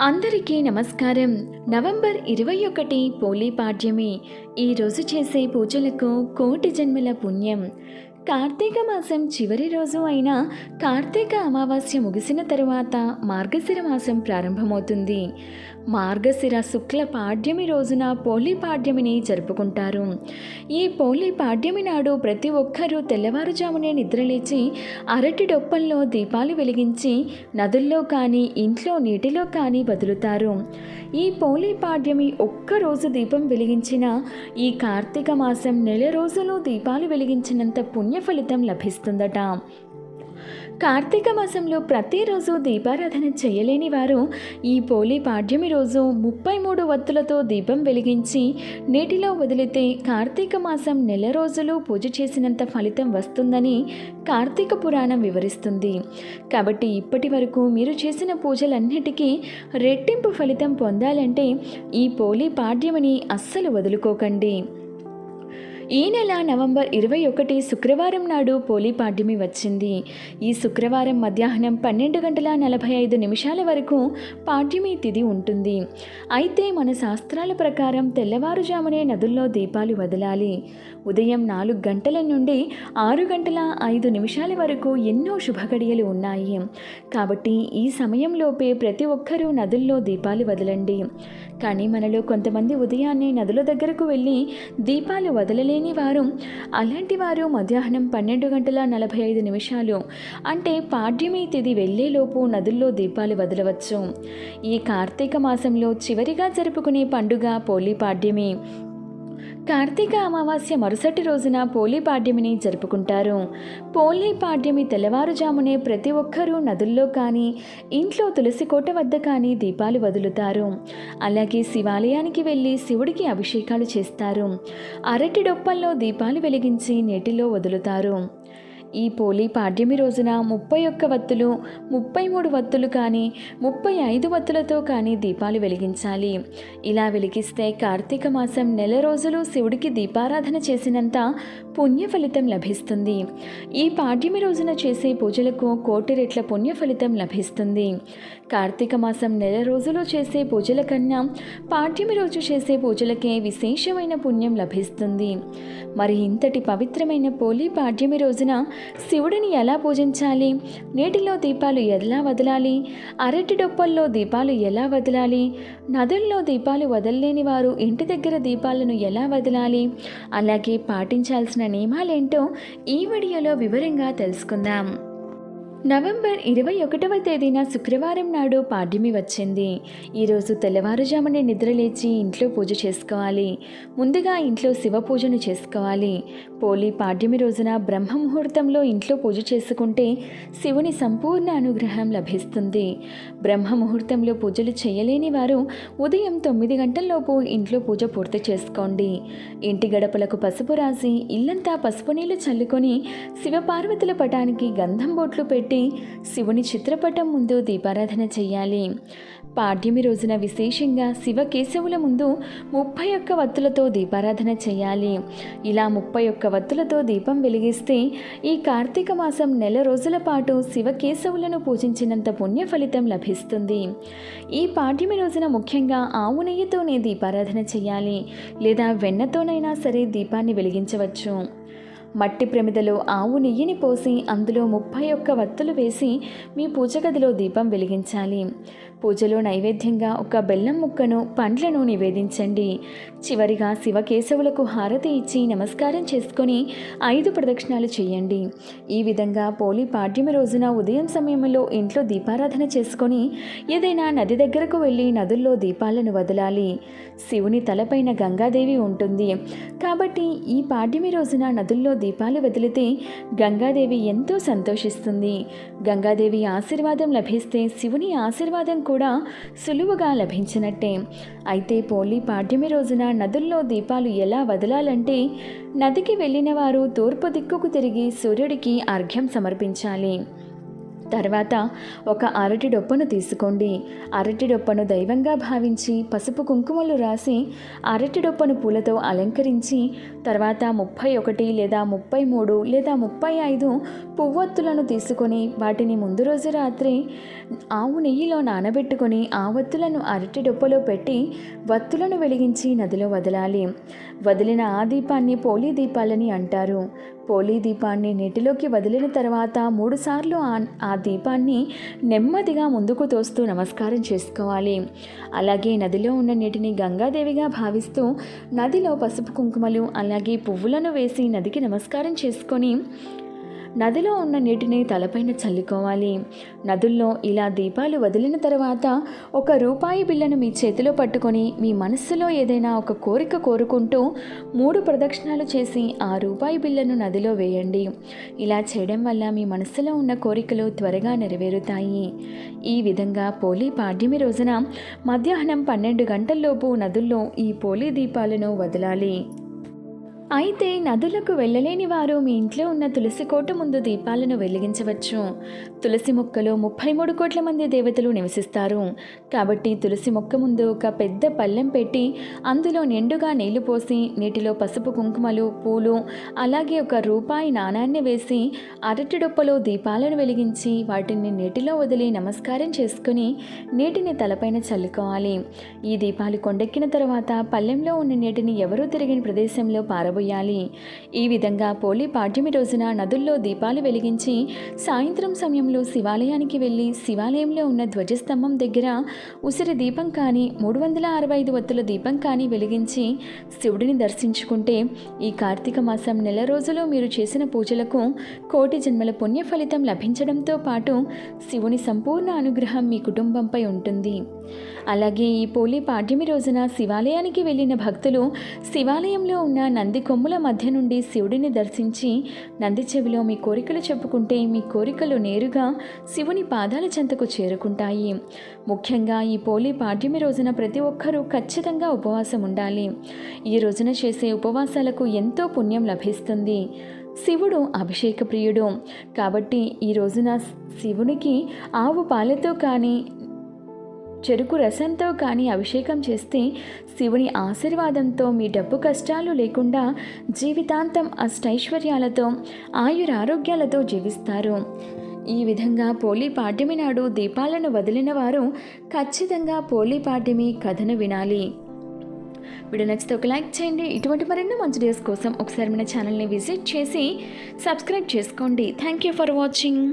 అందరికీ నమస్కారం. నవంబర్ ఇరవై ఒకటి పోలీ పాడ్యమి. ఈరోజు చేసే పూజలకు కోటి జన్మల పుణ్యం. కార్తీక మాసం చివరి రోజు అయిన కార్తీక అమావాస్య ముగిసిన తరువాత మార్గశిర మాసం ప్రారంభమవుతుంది. మార్గశిర శుక్ల పాడ్యమి రోజున పోలీ పాడ్యమిని జరుపుకుంటారు. ఈ పోలీ పాడ్యమి నాడు ప్రతి ఒక్కరూ తెల్లవారుజామునే నిద్రలేచి అరటి డొప్పల్లో దీపాలు వెలిగించి నదుల్లో కానీ ఇంట్లో నీటిలో కానీ వదులుతారు. ఈ పోలీ పాడ్యమి ఒక్కరోజు దీపం వెలిగించిన ఈ కార్తీక మాసం నెల రోజులు దీపాలు వెలిగించినంత పుణ్య ఫలితం లభిస్తుందట. కార్తీక మాసంలో ప్రతిరోజు దీపారాధన చేయలేని వారు ఈ పోలీ పాడ్యమి రోజు ముప్పై మూడు వత్తులతో దీపం వెలిగించి నీటిలో వదిలితే కార్తీక మాసం నెల రోజులు పూజ చేసినంత ఫలితం వస్తుందని కార్తీక పురాణం వివరిస్తుంది. కాబట్టి ఇప్పటి వరకు మీరు చేసిన పూజలన్నిటికీ రెట్టింపు ఫలితం పొందాలంటే ఈ పోలీ పాడ్యమిని అస్సలు వదులుకోకండి. ఈ నెల నవంబర్ ఇరవై ఒకటి శుక్రవారం నాడు పోలీ పాడ్యమి వచ్చింది. ఈ శుక్రవారం మధ్యాహ్నం పన్నెండు గంటల నలభై ఐదు నిమిషాల వరకు పాడ్యమి తిథి ఉంటుంది. అయితే మన శాస్త్రాల ప్రకారం తెల్లవారుజామునే నదుల్లో దీపాలు వదలాలి. ఉదయం నాలుగు గంటల నుండి ఆరు గంటల ఐదు నిమిషాల వరకు ఎన్నో శుభగడియలు ఉన్నాయి. కాబట్టి ఈ సమయంలోపే ప్రతి ఒక్కరూ నదుల్లో దీపాలు వదలండి. కానీ మనలో కొంతమంది ఉదయాన్నే నదుల దగ్గరకు వెళ్ళి దీపాలు వదలలే లేని వారు అలాంటి వారు మధ్యాహ్నం పన్నెండు గంటల నలభై ఐదు నిమిషాలు అంటే పాడ్యమి తిది వెళ్ళేలోపు నదుల్లో దీపాలు వదలవచ్చు. ఈ కార్తీక మాసంలో చివరిగా జరుపుకునే పండుగ పోలీ పాడ్యమి. కార్తీక అమావాస్య మరుసటి రోజున పోలీ పాడ్యమిని జరుపుకుంటారు. పోలీ పాడ్యమి తెల్లవారుజామునే ప్రతి ఒక్కరూ నదుల్లో కానీ ఇంట్లో తులసి కోట వద్ద కానీ దీపాలు వదులుతారు. అలాగే శివాలయానికి వెళ్ళి శివుడికి అభిషేకాలు చేస్తారు. అరటి డొప్పల్లో దీపాలు వెలిగించి నీటిలో వదులుతారు. ఈ పోలీ పాడ్యమి రోజున ముప్పై ఒక్క వత్తులు ముప్పై మూడు వత్తులు కానీ ముప్పై ఐదు వత్తులతో కానీ దీపాలు వెలిగించాలి. ఇలా వెలిగిస్తే కార్తీక మాసం నెల రోజులు శివుడికి దీపారాధన చేసినంత పుణ్య ఫలితం లభిస్తుంది. ఈ పాడ్యమి రోజున చేసే పూజలకు కోటి రెట్ల పుణ్య ఫలితం లభిస్తుంది. కార్తీక మాసం నెల రోజులు చేసే పూజల కన్నా పాడ్యమి రోజు చేసే పూజలకే విశేషమైన పుణ్యం లభిస్తుంది. మరి ఇంతటి పవిత్రమైన పోలీ పాడ్యమి రోజున శివుడిని ఎలా పూజించాలి? నీటిలో దీపాలు ఎలా వదలాలి? అరటి డొప్పల్లో దీపాలు ఎలా వదలాలి? నదుల్లో దీపాలు వదలలేని వారు ఇంటి దగ్గర దీపాలను ఎలా వదలాలి? అలాగే పాటించాల్సిన నియమాలేంటో ఈ వీడియోలో వివరంగా తెలుసుకుందాం. నవంబర్ ఇరవై ఒకటవ తేదీన శుక్రవారం నాడు పాడ్యమి వచ్చింది. ఈరోజు తెల్లవారుజామునే నిద్రలేచి ఇంట్లో పూజ చేసుకోవాలి. ముందుగా ఇంట్లో శివ పూజను చేసుకోవాలి. పోలీ పాడ్యమి రోజున బ్రహ్మ ముహూర్తంలో ఇంట్లో పూజ చేసుకుంటే శివుని సంపూర్ణ అనుగ్రహం లభిస్తుంది. బ్రహ్మ ముహూర్తంలో పూజలు చేయలేని వారు ఉదయం తొమ్మిది గంటల్లోపు ఇంట్లో పూజ పూర్తి చేసుకోండి. ఇంటి గడపలకు పసుపు రాసి ఇల్లంతా పసుపు నీళ్ళు చల్లుకొని శివపార్వతుల పటానికి గంధం బొట్లు పెట్టి శివుని చిత్రపటం ముందు దీపారాధన చేయాలి పాడ్యమి రోజున విశేషంగా శివకేశవుల ముందు ముప్పై ఒక్క వత్తులతో దీపారాధన చేయాలి ఇలా ముప్పై ఒక్క వత్తులతో దీపం వెలిగిస్తే ఈ కార్తీక మాసం నెల రోజుల పాటు శివకేశవులను పూజించినంత పుణ్య ఫలితం లభిస్తుంది. ఈ పాడ్యమి రోజున ముఖ్యంగా ఆవు నెయ్యితోనే దీపారాధన చేయాలి లేదా వెన్నతోనైనా సరే దీపాన్ని వెలిగించవచ్చు. మట్టి ప్రమిదలో ఆవు నెయ్యిని పోసి అందులో ముప్పై ఒక్క వత్తులు వేసి మీ పూజ గదిలో దీపం వెలిగించాలి. పూజలో నైవేద్యంగా ఒక బెల్లం ముక్కను పండ్లను నివేదించండి. చివరిగా శివకేశవులకు హారతి ఇచ్చి నమస్కారం చేసుకొని ఐదు ప్రదక్షిణాలు చేయండి. ఈ విధంగా పోలి పాడ్యమి రోజున ఉదయం సమయంలో ఇంట్లో దీపారాధన చేసుకొని ఏదైనా నది దగ్గరకు వెళ్ళి నదుల్లో దీపాలను వదలాలి. శివుని తలపైన గంగాదేవి ఉంటుంది. కాబట్టి ఈ పాడ్యమి రోజున నదుల్లో దీపాలు వదిలితే గంగాదేవి ఎంతో సంతోషిస్తుంది. గంగాదేవి ఆశీర్వాదం లభిస్తే శివుని ఆశీర్వాదం కూడా సులువుగా లభించినట్టే. అయితే పోలీ పాడ్యమి రోజున నదుల్లో దీపాలు ఎలా వదలాలంటే నదికి వెళ్ళిన వారు తూర్పు దిక్కుకు తిరిగి సూర్యుడికి అర్ఘ్యం సమర్పించాలి. తర్వాత ఒక అరటి డొప్పను తీసుకోండి. అరటి డొప్పను దైవంగా భావించి పసుపు కుంకుమలు రాసి అరటి డొప్పను పూలతో అలంకరించి తర్వాత ముప్పై ఒకటి లేదా ముప్పై మూడు లేదా ముప్పై ఐదు పువ్వొత్తులను తీసుకొని వాటిని ముందు రోజు రాత్రి ఆవు నెయ్యిలో నానబెట్టుకొని ఆ వత్తులను అరటి డొప్పలో పెట్టి వత్తులను వెలిగించి నదిలో వదలాలి. వదిలిన ఆ దీపాన్ని పోలీ దీపాలని అంటారు. పోలీ దీపాన్ని నీటిలోకి వదిలిన తర్వాత మూడుసార్లు ఆ ఆ దీపాన్ని నెమ్మదిగా ముందుకు తోస్తూ నమస్కారం చేసుకోవాలి. అలాగే నదిలో ఉన్న నీటిని గంగాదేవిగా భావిస్తూ నదిలో పసుపు కుంకుమలు అలాగే పువ్వులను వేసి నదికి నమస్కారం చేసుకొని నదిలో ఉన్న నీటిని తలపైన చల్లుకోవాలి. నదుల్లో ఇలా దీపాలు వదిలిన తర్వాత ఒక రూపాయి బిళ్ళను మీ చేతిలో పట్టుకొని మీ మనస్సులో ఏదైనా ఒక కోరిక కోరుకుంటూ మూడు ప్రదక్షిణాలు చేసి ఆ రూపాయి బిళ్ళను నదిలో వేయండి. ఇలా చేయడం వల్ల మీ మనస్సులో ఉన్న కోరికలు త్వరగా నెరవేరుతాయి. ఈ విధంగా పోలీ పాడ్యమి రోజున మధ్యాహ్నం పన్నెండు గంటల్లోపు నదుల్లో ఈ పోలీ దీపాలను వదలాలి. అయితే నదులకు వెళ్ళలేని వారు మీ ఇంట్లో ఉన్న తులసి కోట ముందు దీపాలను వెలిగించవచ్చు. తులసి మొక్కలో ముప్పై మూడు కోట్ల మంది దేవతలు నివసిస్తారు. కాబట్టి తులసి మొక్క ముందు ఒక పెద్ద పళ్ళెం పెట్టి అందులో నిండుగా నీళ్ళు పోసి నీటిలో పసుపు కుంకుమలు పూలు అలాగే ఒక రూపాయి నాణాన్ని వేసి అరటి డొప్పలో దీపాలను వెలిగించి వాటిని నీటిలో వదిలి నమస్కారం చేసుకుని నీటిని తలపైన చల్లుకోవాలి. ఈ దీపాలు కొండెక్కిన తర్వాత పళ్ళెంలో ఉన్న నీటిని ఎవరూ తిరిగిన ప్రదేశంలో పారబోయాలి ఈ విధంగా పోలి పాడ్యమి రోజున నదుల్లో దీపాలు వెలిగించి సాయంత్రం సమయంలో శివాలయానికి వెళ్ళి శివాలయంలో ఉన్న ధ్వజస్తంభం దగ్గర ఉసిరి దీపం కానీ మూడు వందల అరవై ఐదు వత్తుల దీపం కానీ వెలిగించి శివుడిని దర్శించుకుంటే ఈ కార్తీక మాసం నెల రోజులు మీరు చేసిన పూజలకు కోటి జన్మల పుణ్య ఫలితం లభించడంతో పాటు శివుని సంపూర్ణ అనుగ్రహం మీ కుటుంబంపై ఉంటుంది. అలాగే ఈ పోలి పాడ్యమి రోజున శివాలయానికి వెళ్ళిన భక్తులు శివాలయంలో ఉన్న నంది కొమ్ముల మధ్య నుండి శివుడిని దర్శించి నంది చెవిలో మీ కోరికలు చెప్పుకుంటే మీ కోరికలు నేరుగా శివుని పాదాల చెంతకు చేరుకుంటాయి. ముఖ్యంగా ఈ పోలి పాఠ్యమి రోజున ప్రతి ఒక్కరూ ఖచ్చితంగా ఉపవాసం ఉండాలి. ఈ రోజున చేసే ఉపవాసాలకు ఎంతో పుణ్యం లభిస్తుంది. శివుడు అభిషేక ప్రియుడు కాబట్టి ఈ రోజున శివునికి ఆవు పాలతో కానీ చెరుకు రసంతో కానీ అభిషేకం చేస్తే శివుని ఆశీర్వాదంతో మీ డబ్బు కష్టాలు లేకుండా జీవితాంతం అష్టైశ్వర్యాలతో ఆయురారోగ్యాలతో జీవిస్తారు. ఈ విధంగా పోలీ పాడ్యమి నాడు దీపాలను వదిలిన వారు ఖచ్చితంగా పోలీ పాడ్యమి కథను వినాలి. వీడియో నచ్చితే ఒక లైక్ చేయండి. ఇటువంటి మరెన్నో మంచి డేస్ కోసం ఒకసారి మన ఛానల్ని విజిట్ చేసి సబ్స్క్రైబ్ చేసుకోండి. Thank you for watching